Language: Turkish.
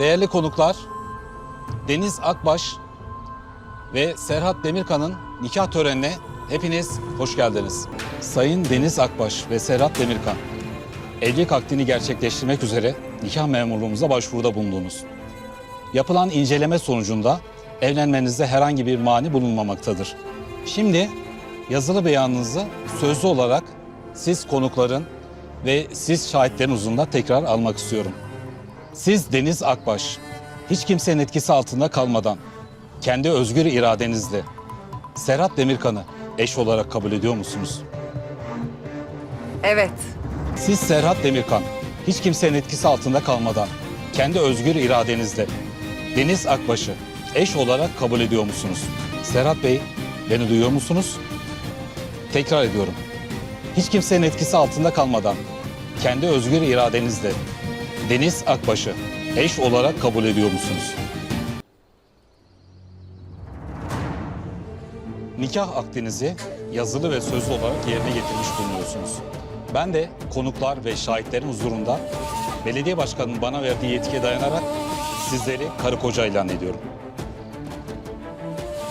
değerli konuklar, Deniz Akbaş ve Serhat Demirkan'ın nikah törenine hepiniz hoş geldiniz. Sayın Deniz Akbaş ve Serhat Demirkan, evlilik akdini gerçekleştirmek üzere nikah memurluğumuza başvuruda bulundunuz. Yapılan inceleme sonucunda evlenmenizde herhangi bir mani bulunmamaktadır. Şimdi yazılı beyanınızı sözlü olarak siz konukların ve siz şahitlerin huzurunda tekrar almak istiyorum. Siz Deniz Akbaş, hiç kimsenin etkisi altında kalmadan, kendi özgür iradenizle Serhat Demirkan'ı eş olarak kabul ediyor musunuz? Evet. Siz Serhat Demirkan, hiç kimsenin etkisi altında kalmadan, kendi özgür iradenizle Deniz Akbaş'ı eş olarak kabul ediyor musunuz? Serhat Bey, beni duyuyor musunuz? Tekrar ediyorum. Hiç kimsenin etkisi altında kalmadan, kendi özgür iradenizle Deniz Akbaş'ı eş olarak kabul ediyor musunuz? Nikah akdinizi yazılı ve sözlü olarak yerine getirmiş bulunuyorsunuz. Ben de konuklar ve şahitlerin huzurunda belediye başkanının bana verdiği yetkiye dayanarak sizleri karı koca ilan ediyorum.